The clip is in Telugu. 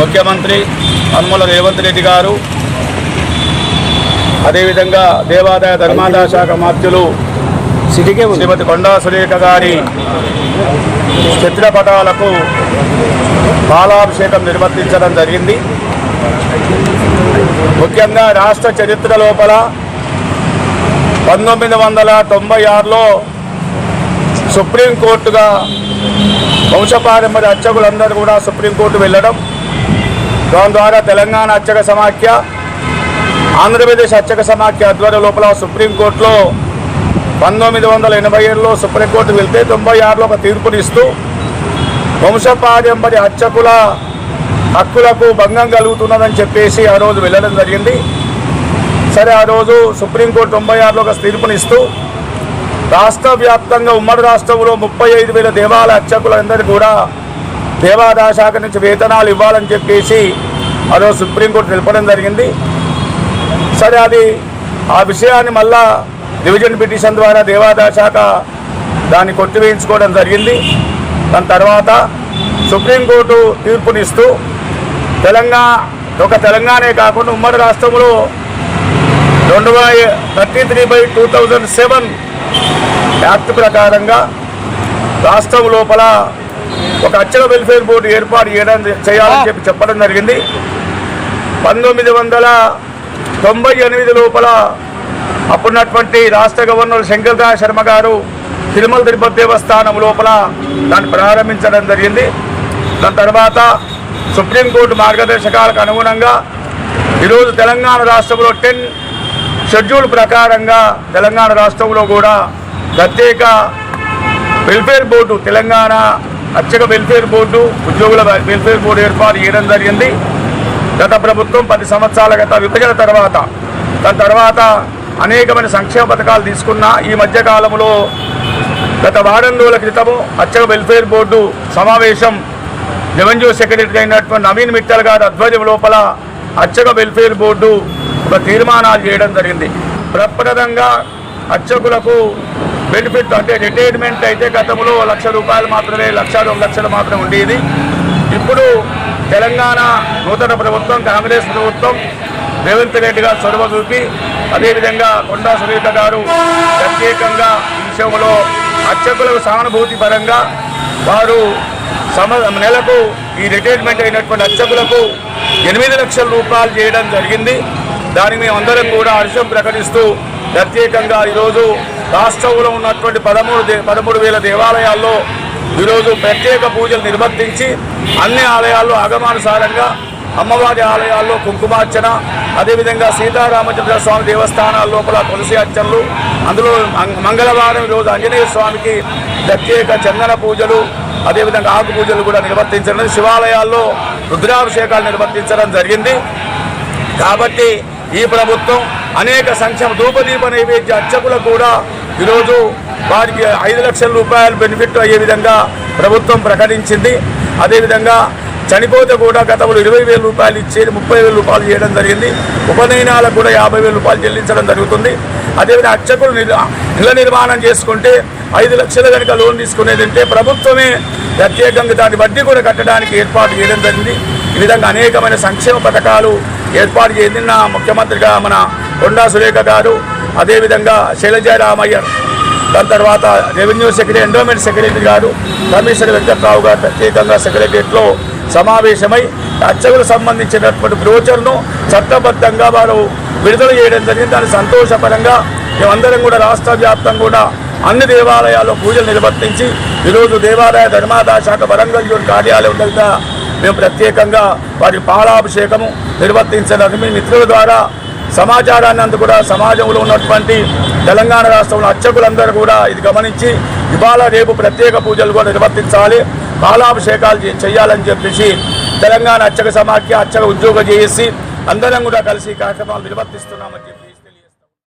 ముఖ్యమంత్రి అన్ముల రేవంత్ రెడ్డి గారు అదేవిధంగా దేవాదాయ ధర్మాదాయ శాఖ మార్చులు శ్రీమతి కొండా సురేఖ గారి చిత్రపటాలకు పాలాభిషేకం నిర్వర్తించడం జరిగింది. ముఖ్యంగా రాష్ట్ర చరిత్ర లోపల పంతొమ్మిది వందల తొంభై ఆరులో సుప్రీంకోర్టుగా వంశపారంపర్య అర్చకులందరూ కూడా సుప్రీంకోర్టు వెళ్ళడం. దాని ద్వారా తెలంగాణ అర్చక సమాఖ్య ఆంధ్రప్రదేశ్ అర్చక సమాఖ్య ఆధ్వర్యం లోపల సుప్రీంకోర్టులో పంతొమ్మిది వందల ఎనభై ఏడులో సుప్రీంకోర్టు వెళ్తే తొంభై ఆరులో ఒక తీర్పునిస్తూ వంశపారంపర్య అర్చకుల హక్కులకు భంగం కలుగుతున్నదని చెప్పేసి ఆ రోజు వెళ్ళడం జరిగింది. సరే ఆ రోజు సుప్రీంకోర్టు తొంభై ఆరులో ఒక తీర్పునిస్తూ రాష్ట్ర వ్యాప్తంగా ఉమ్మడి రాష్ట్రంలో ముప్పై ఐదు వేల దేవాలయ అర్చకులందరూ కూడా దేవాదాయ శాఖ నుంచి వేతనాలు ఇవ్వాలని చెప్పేసి అదో సుప్రీంకోర్టు తెలపడం జరిగింది. సరే అది ఆ విషయాన్ని మళ్ళా డివిజన్ పిటిషన్ ద్వారా దేవాదాయ శాఖ దాన్ని కొట్టివేయించుకోవడం జరిగింది. దాని తర్వాత సుప్రీంకోర్టు తీర్పునిస్తూ తెలంగాణ ఒక తెలంగాణే కాకుండా ఉమ్మడి రాష్ట్రంలో రెండు వేల thirty three by two thousand seven act ప్రకారంగా రాష్ట్రం లోపల ఒక అచ్చల వెల్ఫేర్ బోర్డు ఏర్పాటు చేయడం చేయాలని చెప్పి చెప్పడం జరిగింది. పంతొమ్మిది వందల తొంభై ఎనిమిది లోపల అప్పుడున్నటువంటి రాష్ట్ర గవర్నర్ శంకర్దాస్ శర్మ గారు తిరుమల తిరుపతి దేవస్థానం లోపల దాన్ని ప్రారంభించడం జరిగింది. దాని తర్వాత సుప్రీంకోర్టు మార్గదర్శకాలకు అనుగుణంగా ఈరోజు తెలంగాణ రాష్ట్రంలో టెన్ షెడ్యూల్ ప్రకారంగా తెలంగాణ రాష్ట్రంలో కూడా ప్రత్యేక వెల్ఫేర్ బోర్డు తెలంగాణ అర్చక వెల్ఫేర్ బోర్డు ఉద్యోగుల వెల్ఫేర్ బోర్డు ఏర్పాటు చేయడం జరిగింది. గత ప్రభుత్వం పది సంవత్సరాల గత విభజన తర్వాత దాని తర్వాత అనేకమైన సంక్షేమ పథకాలు తీసుకున్న ఈ మధ్యకాలంలో గత వారం రోజుల క్రితము అర్చక వెల్ఫేర్ బోర్డు సమావేశం రెవెన్యూ సెక్రటరీ అయినటువంటి నవీన్ మిట్టల్ గారి ఆధ్వర్యం లోపల అర్చక వెల్ఫేర్ బోర్డు ఒక తీర్మానాలు చేయడం జరిగింది. ప్రప్రదంగా అర్చకులకు బెనిఫిట్ అంటే రిటైర్మెంట్ అయితే గతంలో లక్ష రూపాయలు మాత్రమే లక్ష రెండు లక్షలు మాత్రమే ఉండేది. ఇప్పుడు తెలంగాణ నూతన ప్రభుత్వం కాంగ్రెస్ ప్రభుత్వం రేవంత్ రెడ్డి గారు చొరవ చూపి అదేవిధంగా కొండా సురేఖ గారు ప్రత్యేకంగా ఈ విషయంలో అర్చకులకు సానుభూతి పరంగా వారు సమ నెలకు ఈ రిటైర్మెంట్ అయినటువంటి అర్చకులకు ఎనిమిది లక్షల రూపాయలు చేయడం జరిగింది. దానికి మేము అందరం కూడా హర్షం ప్రకటిస్తూ ప్రత్యేకంగా ఈరోజు రాష్ట్రంలో ఉన్నటువంటి పదమూడు దే పదమూడు వేల దేవాలయాల్లో ఈరోజు ప్రత్యేక పూజలు నిర్వర్తించి అన్ని ఆలయాల్లో ఆగమానుసారంగా అమ్మవారి ఆలయాల్లో కుంకుమార్చన అదేవిధంగా సీతారామచంద్ర స్వామి దేవస్థానాల లోపల తులసి అర్చనలు అందులో మంగళవారం ఈరోజు ఆంజనేయ స్వామికి ప్రత్యేక చందన పూజలు అదేవిధంగా ఆకు పూజలు కూడా నిర్వర్తించడం శివాలయాల్లో రుద్రాభిషేకాలు నిర్వర్తించడం జరిగింది. కాబట్టి ఈ ప్రభుత్వం అనేక సంక్షేమ ధూపదీప నైవేద్య అర్చకులకు కూడా ఈరోజు వారికి ఐదు లక్షల రూపాయలు బెనిఫిట్ అయ్యే విధంగా ప్రభుత్వం ప్రకటించింది. అదేవిధంగా చనిపోతే కూడా గతంలో ఇరవై వేల రూపాయలు ఇచ్చేది ముప్పై వేల రూపాయలు చేయడం జరిగింది. ఉపనయనాలకు కూడా యాభై వేల రూపాయలు చెల్లించడం జరుగుతుంది. అదేవిధంగా అర్చకులు ఇళ్ళ నిర్మాణం చేసుకుంటే ఐదు లక్షల కనుక లోన్ తీసుకునేది అంటే ప్రభుత్వమే ప్రత్యేకంగా దాని వడ్డీ కూడా కట్టడానికి ఏర్పాటు చేయడం జరిగింది. ఈ విధంగా అనేకమైన సంక్షేమ పథకాలు ఏర్పాటు చేసిన ముఖ్యమంత్రిగా మన కొండా సురేఖ గారు. అదేవిధంగా శైలజ రామయ్యర్ దాని తర్వాత రెవెన్యూ సెక్రటరీ ఎండోమెంట్ సెక్రటరీ గారు కమిషనర్ వెంకట్రావు గారు ప్రత్యేకంగా సెక్రటరియట్లో సమావేశమై అర్చకులకు సంబంధించినటువంటి బ్రోచర్ను చట్టబద్ధంగా వారు విడుదల చేయడం జరిగింది. దాని సంతోషపరంగా మేమందరం కూడా రాష్ట్ర వ్యాప్తంగా కూడా అన్ని దేవాలయాల్లో పూజలు నిర్వర్తించి ఈరోజు దేవాలయ ధర్మాదాయ శాఖ వరంగల్ జోన్ కార్యాలయం దగ్గర మేము ప్రత్యేకంగా వారి పాలాభిషేకము నిర్వర్తించడానికి మీ మిత్రుల ద్వారా సమాచారాన్ని అందు కూడా సమాజంలో ఉన్నటువంటి తెలంగాణ రాష్ట్రంలో అర్చకులందరూ కూడా ఇది గమనించి ఇవాళ రేపు ప్రత్యేక పూజలు కూడా నిర్వర్తించాలి. బాలాభిషేకాలు చేయాలని చెప్పేసి తెలంగాణ అర్చక సమాఖ్య అర్చక ఉద్యోగం చేసి అందరం కూడా కలిసి కార్యక్రమాలు నిర్వర్తిస్తున్నామని చెప్పి